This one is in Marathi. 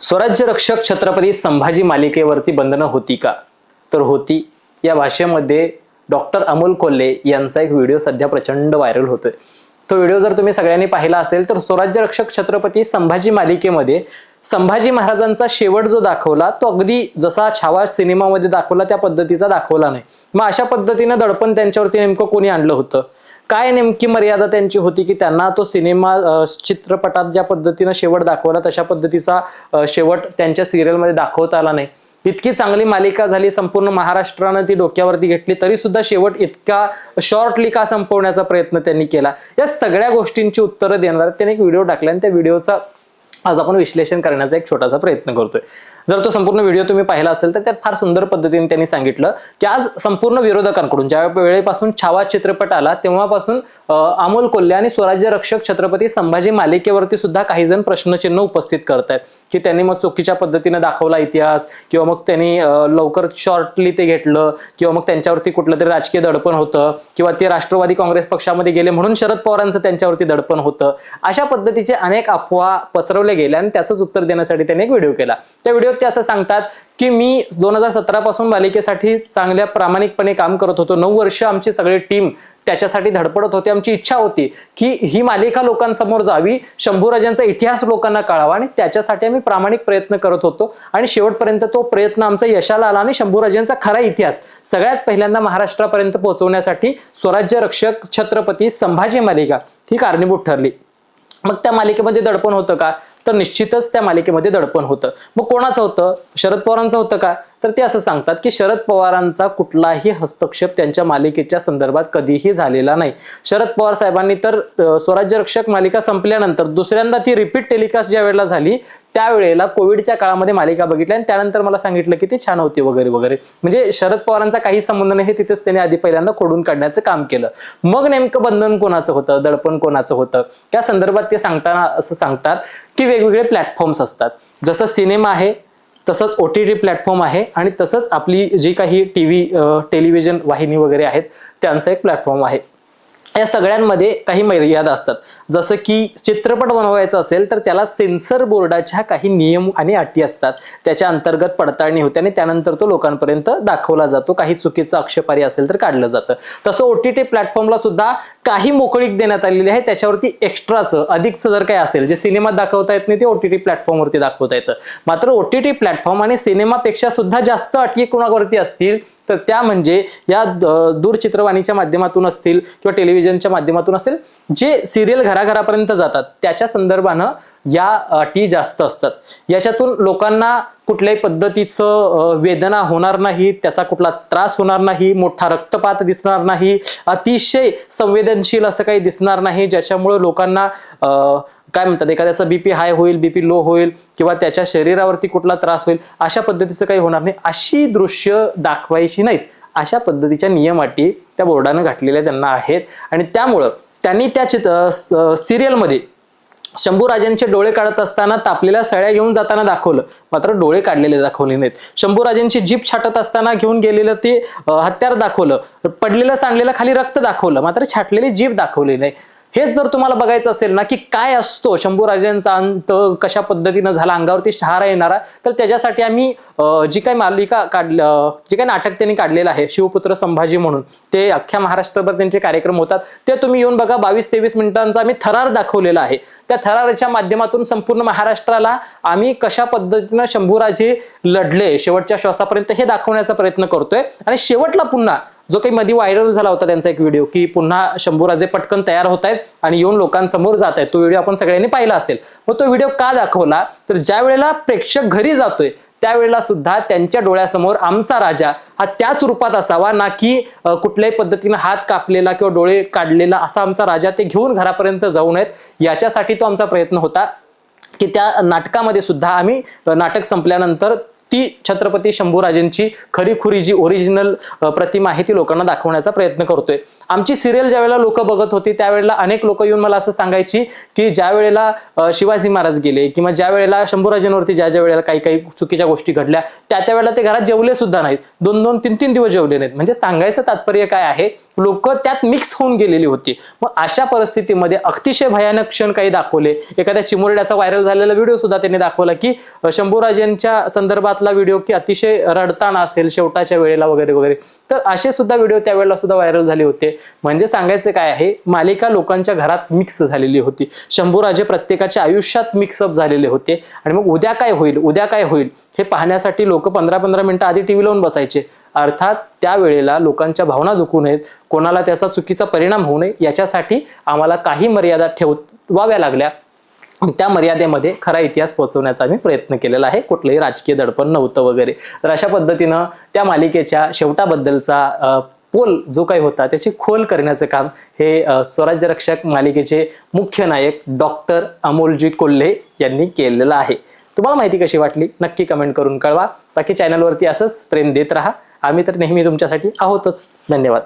स्वराज्य रक्षक छत्रपती संभाजी मालिकेवरती बंधनं होती का? तर होती. या भाषेमध्ये डॉक्टर अमोल कोल्हे यांचा एक व्हिडिओ सध्या प्रचंड व्हायरल होतोय. तो व्हिडिओ जर तुम्ही सगळ्यांनी पाहिला असेल तर स्वराज्य रक्षक छत्रपती संभाजी मालिकेमध्ये संभाजी महाराजांचा शेवट जो दाखवला तो अगदी जसा छावा सिनेमामध्ये दाखवला त्या पद्धतीचा दाखवला नाही. मग अशा पद्धतीनं दडपण त्यांच्यावरती नेमकं कोणी आणलं होतं? काय नेमकी मर्यादा त्यांची होती की त्यांना तो सिनेमा चित्रपटात ज्या पद्धतीनं शेवट दाखवला तशा पद्धतीचा शेवट त्यांच्या सिरियलमध्ये दाखवता आला नाही. इतकी चांगली मालिका झाली संपूर्ण महाराष्ट्रानं ती डोक्यावरती घेतली तरी सुद्धा शेवट इतका शॉर्टली का संपवण्याचा प्रयत्न त्यांनी केला. या सगळ्या गोष्टींची उत्तरं देणार त्यांनी एक व्हिडिओ टाकला आणि त्या व्हिडिओचा आज आपण विश्लेषण करण्याचा एक छोटासा प्रयत्न करतोय. जर तो संपूर्ण व्हिडिओ तुम्ही पाहिला असेल तर त्यात फार सुंदर पद्धतीने त्यांनी सांगितलं की आज संपूर्ण विरोधकांकडून ज्या वेळेपासून छावा चित्रपट आला तेव्हापासून अमोल कोल्हे आणि स्वराज्य रक्षक छत्रपती संभाजी मालिकेवरती सुद्धा काही जण प्रश्नचिन्ह उपस्थित करत आहेत की त्यांनी मग चुकीच्या पद्धतीने दाखवला इतिहास किंवा मग त्यांनी लवकर शॉर्टली ते घेतलं किंवा मग त्यांच्यावरती कुठलं तरी राजकीय दडपण होतं किंवा ते राष्ट्रवादी काँग्रेस पक्षामध्ये गेले म्हणून शरद पवारांचं त्यांच्यावरती दडपण होतं. अशा पद्धतीचे अनेक अफवा पसरवल्या गेले आणि त्याचंच उत्तर देण्यासाठी त्यांनी एक व्हिडिओ केला. त्या व्हिडिओत ते असं सांगतात की मी दोन हजार सतरा पासून मालिकेसाठी चांगल्या प्रामाणिकपणे काम करत होतो. नऊ वर्ष आमची सगळी टीम त्याच्यासाठी धडपडत होती. आमची इच्छा होती की ही मालिका लोकांसमोर जावी शंभूराजांचा इतिहास लोकांना कळावा आणि त्याच्यासाठी आम्ही प्रामाणिक प्रयत्न करत होतो. आणि शेवटपर्यंत तो प्रयत्न आमचा यशाला आला आणि शंभूराजांचा खरा इतिहास सगळ्यात पहिल्यांदा महाराष्ट्रापर्यंत पोहोचवण्यासाठी स्वराज्य रक्षक छत्रपती संभाजी मालिका ही कारणीभूत ठरली. मग त्या मालिकेमध्ये दडपण होतं का? तर निश्चितच त्या मालिकेमध्ये दडपण होतं. मग कोणाचं होतं? शरद पवारांचं होतं का? तर ते असं सांगतात की शरद पवारांचा कुठलाही हस्तक्षेप त्यांच्या मालिकेच्या संदर्भात कधीही झालेला नाही. शरद पवार साहेबांनी तर स्वराज्य रक्षक मालिका संपल्यानंतर दुसऱ्यांदा ती रिपीट टेलिकास्ट ज्या वेळेला झाली त्यावेळेला कोविडच्या काळामध्ये मालिका बघितल्या आणि त्यानंतर मला सांगितलं की ती छान होती वगैरे वगैरे. म्हणजे शरद पवारांचा काही संबंध नाही हे तिथेच त्यांनी आधी पहिल्यांदा खोडून काढण्याचं काम केलं. मग नेमकं बंधन कोणाचं होतं दडपण कोणाचं होतं? त्या संदर्भात ते सांगताना असं सांगतात की वेगवेगळे प्लॅटफॉर्म्स असतात. जसं सिनेमा आहे तसंच ओ टी टी प्लॅटफॉर्म आहे आणि तसंच आपली जी काही टी व्ही टेलिव्हिजन वाहिनी वगैरे आहेत त्यांचा एक प्लॅटफॉर्म आहे. या सगळ्यांमध्ये काही मर्यादा असतात. जसं की चित्रपट बनवायचा असेल तर त्याला सेन्सर बोर्डाच्या काही नियम आणि अटी असतात. त्याच्या अंतर्गत पडताळणी होते आणि त्यानंतर तो लोकांपर्यंत दाखवला जातो. काही चुकीचं अक्षपारी असेल तर काढलं जातं. तसं ओ टी टी प्लॅटफॉर्मला सुद्धा काही मोकळीक देण्यात आलेली आहे. त्याच्यावरती एक्स्ट्राचं अधिकचं जर काही असेल जे सिनेमात दाखवता येत नाही ते ओ टी टी प्लॅटफॉर्मवरती दाखवता येतं. मात्र ओ टी टी प्लॅटफॉर्म आणि सिनेमापेक्षा सुद्धा जास्त अटी कोणावरती असतील तर त्या म्हणजे या दूरचित्रवाणीच्या माध्यमातून असतील किंवा टेलिव्हिजन टेलिव्हिजनच्या माध्यमातून असेल जे सिरियल घराघरापर्यंत जातात त्याच्या संदर्भानं या अटी जास्त असतात. याच्यातून लोकांना कुठल्याही पद्धतीचं वेदना होणार नाही त्याचा कुठला त्रास होणार नाही मोठा रक्तपात दिसणार नाही अतिशय संवेदनशील असं काही दिसणार नाही ज्याच्यामुळे लोकांना काय म्हणतात एखाद्याचा बीपी हाय होईल बीपी लो होईल किंवा त्याच्या शरीरावरती कुठला त्रास होईल अशा पद्धतीचं काही होणार नाही अशी दृश्य दाखवायची नाहीत. अशा पद्धतीच्या नियम अटी त्या बोर्डानं घातलेल्या त्यांना आहेत. आणि त्यामुळं त्यांनी त्या चित्र सिरियलमध्ये शंभूराजांचे डोळे काढत असताना तापलेल्या सळ्या घेऊन जाताना दाखवलं. मात्र डोळे काढलेले दाखवले नाहीत. शंभूराजांची जीप छाटत असताना घेऊन गेलेलं ते हत्यार दाखवलं. पडलेलं सांडलेलं खाली रक्त दाखवलं. मात्र छाटलेली जीप दाखवली नाही. हेच जर तुम्हाला बघायचं असेल ना की काय असतो शंभूराजांचा अंत कशा पद्धतीनं झाला अंगावरती शहारा येणारा तर त्याच्यासाठी आम्ही जी काही मालिका काढलं जे काही नाटक त्यांनी काढलेलं आहे शिवपुत्र संभाजी म्हणून ते अख्ख्या महाराष्ट्रभर त्यांचे कार्यक्रम होतात ते तुम्ही येऊन बघा बावीस तेवीस मिनिटांचा आम्ही थरार दाखवलेला आहे. त्या थराराच्या माध्यमातून संपूर्ण महाराष्ट्राला आम्ही कशा पद्धतीनं शंभूराजे लढले शेवटच्या श्वासापर्यंत हे दाखवण्याचा प्रयत्न करतोय. आणि शेवटला पुन्हा जो काही मध्ये व्हायरल झाला होता त्यांचा एक व्हिडिओ की पुन्हा शंभूराजे पटकन तयार होत आहेत आणि येऊन लोकांसमोर जात आहेत तो व्हिडिओ आपण सगळ्यांनी पाहिला असेल. मग तो व्हिडिओ का दाखवला? तर ज्या वेळेला प्रेक्षक घरी जातोय त्यावेळेला सुद्धा त्यांच्या डोळ्यासमोर आमचा राजा हा त्याच रूपात असावा ना की कुठल्याही पद्धतीनं हात कापलेला किंवा डोळे काढलेला असा आमचा राजा ते घेऊन घरापर्यंत जाऊ नयेत. याच्यासाठी तो आमचा प्रयत्न होता की त्या नाटकामध्ये सुद्धा आम्ही नाटक संपल्यानंतर ती छत्रपती शंभूराजेंची खरीखुरी जी ओरिजिनल प्रतिमा आहे ती लोकांना दाखवण्याचा प्रयत्न करतोय. आमची सिरियल ज्यावेळेला लोक बघत होती त्यावेळेला अनेक लोक येऊन मला असं सांगायची की ज्या वेळेला शिवाजी महाराज गेले किंवा ज्या वेळेला शंभूराजेंवरती ज्या ज्या वेळेला काही काही चुकीच्या गोष्टी घडल्या त्या त्या वेळेला ते घरात जेवले सुद्धा नाहीत. दोन दोन तीन तीन दिवस जेवले नाहीत. म्हणजे सांगायचं तात्पर्य काय आहे लोक त्यात मिक्स होऊन गेलेली होती. मग अशा परिस्थितीमध्ये अतिशय भयानक क्षण काही दाखवले. एखाद्या चिमुरड्याचा व्हायरल झालेला व्हिडिओ सुद्धा त्यांनी दाखवला की शंभूराजेंच्या संदर्भात संदर्भातला व्हिडिओ की अतिशय रडताना असेल शेवटाच्या वेळेला वगैरे वगैरे. तर असे सुद्धा व्हिडिओ त्यावेळेला सुद्धा व्हायरल झाले होते. म्हणजे सांगायचं काय आहे मालिका लोकांच्या घरात मिक्स झालेली होती. शंभूराजे प्रत्येकाच्या आयुष्यात मिक्सअप झालेले होते. आणि मग उद्या काय होईल उद्या काय होईल हे पाहण्यासाठी लोक पंधरा पंधरा मिनिटं आधी टी व्ही लावून बसायचे. अर्थात त्यावेळेला लोकांच्या भावना दुखू नयेत. कोणाला त्याचा चुकीचा परिणाम होऊ नये याच्यासाठी आम्हाला काही मर्यादा ठेवाव्या लागल्या. त्या मर्यादेमध्ये खरा इतिहास पोहोचवण्याचा आम्ही प्रयत्न केलेला आहे. कुठलंही राजकीय दडपण नव्हतं वगैरे. तर अशा पद्धतीनं त्या मालिकेच्या शेवटाबद्दलचा पोल जो काही होता त्याची खोल करण्याचं काम हे स्वराज्य रक्षक मालिकेचे मुख्य नायक डॉक्टर अमोलजी कोल्हे यांनी केलेलं आहे. तुम्हाला माहिती कशी वाटली? नक्की कमेंट करून कळवा. बाकी चॅनलवरती असंच प्रेम देत राहा. आम्ही तर नेहमी तुमच्यासाठी आहोतच. धन्यवाद.